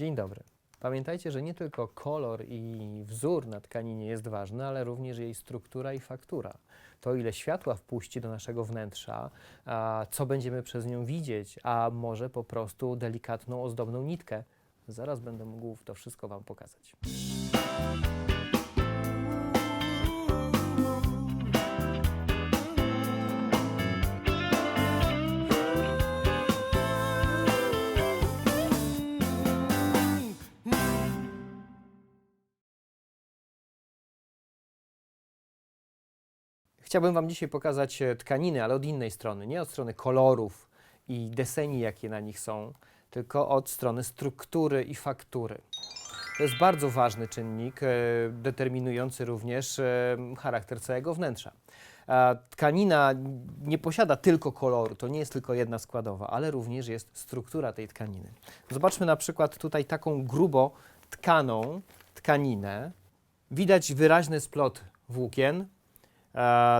Dzień dobry. Pamiętajcie, że nie tylko kolor i wzór na tkaninie jest ważny, ale również jej struktura i faktura. To, ile światła wpuści do naszego wnętrza, a co będziemy przez nią widzieć, a może po prostu delikatną, ozdobną nitkę. Zaraz będę mógł to wszystko Wam pokazać. Chciałbym Wam dzisiaj pokazać e, tkaniny, ale od innej strony. Nie od strony kolorów i deseni, jakie na nich są, tylko od strony struktury i faktury. To jest bardzo ważny czynnik, e, determinujący również e, charakter całego wnętrza. Tkanina nie posiada tylko koloru, to nie jest tylko jedna składowa, ale również jest struktura tej tkaniny. Zobaczmy na przykład tutaj taką grubo tkaną tkaninę. Widać wyraźny splot włókien,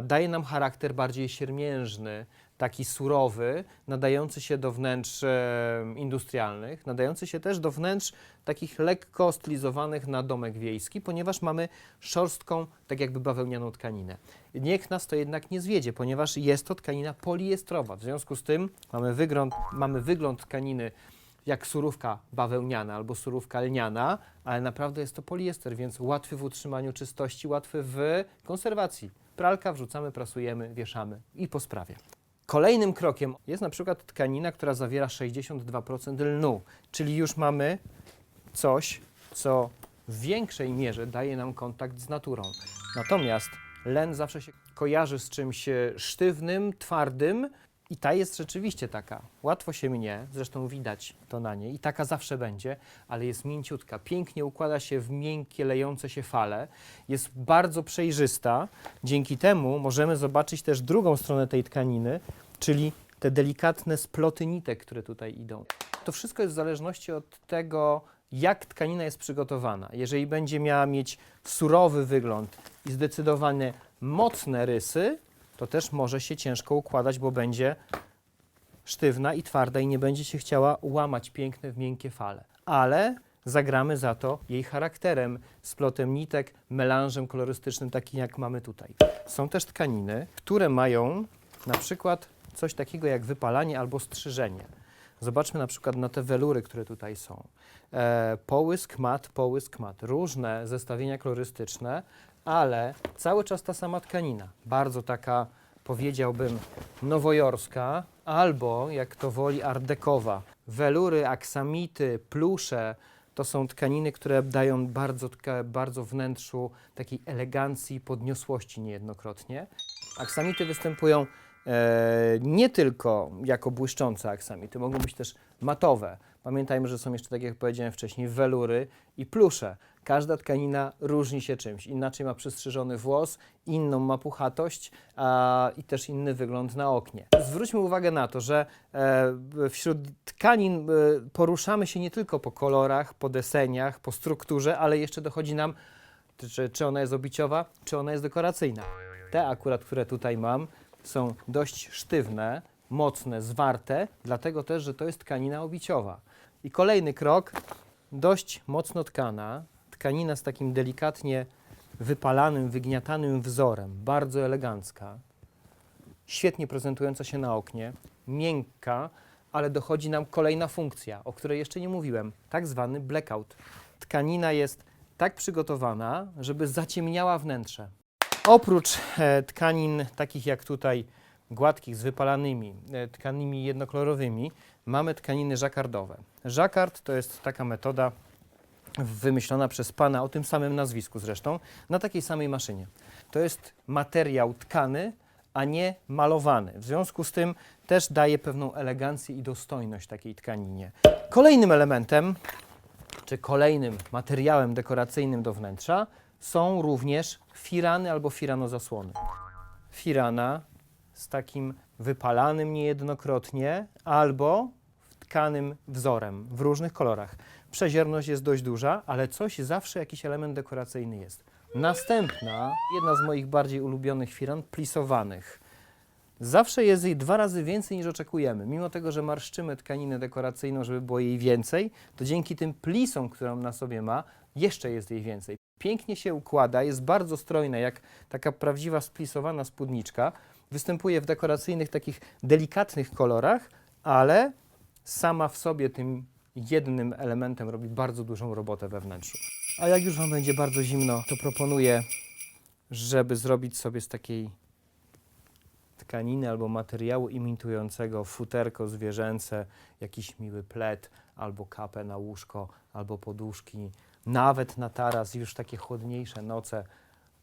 daje nam charakter bardziej siermiężny, taki surowy, nadający się do wnętrz e, industrialnych, nadający się też do wnętrz takich lekko stylizowanych na domek wiejski, ponieważ mamy szorstką, tak jakby bawełnianą tkaninę. Niech nas to jednak nie zwiedzie, ponieważ jest to tkanina poliestrowa. W związku z tym mamy wygląd, mamy wygląd tkaniny jak surówka bawełniana albo surówka lniana, ale naprawdę jest to poliester, więc łatwy w utrzymaniu czystości, łatwy w konserwacji. Pralka wrzucamy, prasujemy, wieszamy i po sprawie. Kolejnym krokiem jest na przykład tkanina, która zawiera 62% lnu, czyli już mamy coś, co w większej mierze daje nam kontakt z naturą. Natomiast len zawsze się kojarzy z czymś e, sztywnym, twardym i ta jest rzeczywiście taka. Łatwo się mnie, zresztą widać to na niej i taka zawsze będzie, ale jest mięciutka, pięknie układa się w miękkie, lejące się fale, jest bardzo przejrzysta. Dzięki temu możemy zobaczyć też drugą stronę tej tkaniny, czyli te delikatne sploty nitek, które tutaj idą. To wszystko jest w zależności od tego, jak tkanina jest przygotowana. Jeżeli będzie miała mieć surowy wygląd i zdecydowanie mocne rysy, to też może się ciężko układać, bo będzie sztywna i twarda i nie będzie się chciała łamać piękne w miękkie fale. Ale zagramy za to jej charakterem, splotem nitek, melanżem kolorystycznym, takim jak mamy tutaj. Są też tkaniny, które mają na przykład coś takiego jak wypalanie albo strzyżenie. Zobaczmy na przykład na te welury, które tutaj są. E, połysk mat, połysk mat. Różne zestawienia kolorystyczne, ale cały czas ta sama tkanina. Bardzo taka, powiedziałbym, nowojorska, albo jak to woli, ardekowa. Welury, aksamity, plusze to są tkaniny, które dają bardzo, bardzo wnętrzu takiej elegancji i podniosłości niejednokrotnie. Aksamity występują e, nie tylko jako błyszczące aksamity, mogą być też matowe. Pamiętajmy, że są jeszcze, tak jak powiedziałem wcześniej, welury i plusze. Każda tkanina różni się czymś. Inaczej ma przystrzyżony włos, inną ma puchatość a, i też inny wygląd na oknie. Zwróćmy uwagę na to, że e, wśród tkanin e, poruszamy się nie tylko po kolorach, po deseniach, po strukturze, ale jeszcze dochodzi nam, czy, czy ona jest obiciowa, czy ona jest dekoracyjna. Te akurat, które tutaj mam, są dość sztywne, mocne, zwarte, dlatego też, że to jest tkanina obiciowa. I kolejny krok, dość mocno tkana, tkanina z takim delikatnie wypalanym, wygniatanym wzorem, bardzo elegancka, świetnie prezentująca się na oknie, miękka, ale dochodzi nam kolejna funkcja, o której jeszcze nie mówiłem, tak zwany blackout. Tkanina jest tak przygotowana, żeby zaciemniała wnętrze. Oprócz e, tkanin takich jak tutaj gładkich z wypalanymi, e, tkanami jednokolorowymi, mamy tkaniny żakardowe. Żakard to jest taka metoda wymyślona przez pana o tym samym nazwisku zresztą, na takiej samej maszynie. To jest materiał tkany, a nie malowany. W związku z tym też daje pewną elegancję i dostojność takiej tkaninie. Kolejnym elementem, czy kolejnym materiałem dekoracyjnym do wnętrza są również firany albo firanozasłony. Firana z takim wypalanym niejednokrotnie albo tkanym wzorem w różnych kolorach. Przezierność jest dość duża, ale coś zawsze jakiś element dekoracyjny jest. Następna, jedna z moich bardziej ulubionych firan, plisowanych. zawsze jest jej dwa razy więcej niż oczekujemy. Mimo tego, że marszczymy tkaninę dekoracyjną, żeby było jej więcej, to dzięki tym plisom, którą na sobie ma, jeszcze jest jej więcej. Pięknie się układa, jest bardzo strojna, jak taka prawdziwa splisowana spódniczka. Występuje w dekoracyjnych, takich delikatnych kolorach, ale sama w sobie tym jednym elementem robi bardzo dużą robotę we wnętrzu. A jak już Wam będzie bardzo zimno, to proponuję, żeby zrobić sobie z takiej tkaniny albo materiału imitującego futerko zwierzęce, jakiś miły pled, albo kapę na łóżko, albo poduszki, nawet na taras, już takie chłodniejsze noce,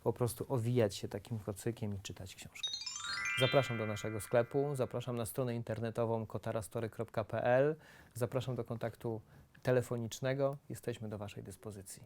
po prostu owijać się takim kocykiem i czytać książkę. Zapraszam do naszego sklepu, zapraszam na stronę internetową kotarastory.pl, zapraszam do kontaktu telefonicznego, jesteśmy do Waszej dyspozycji.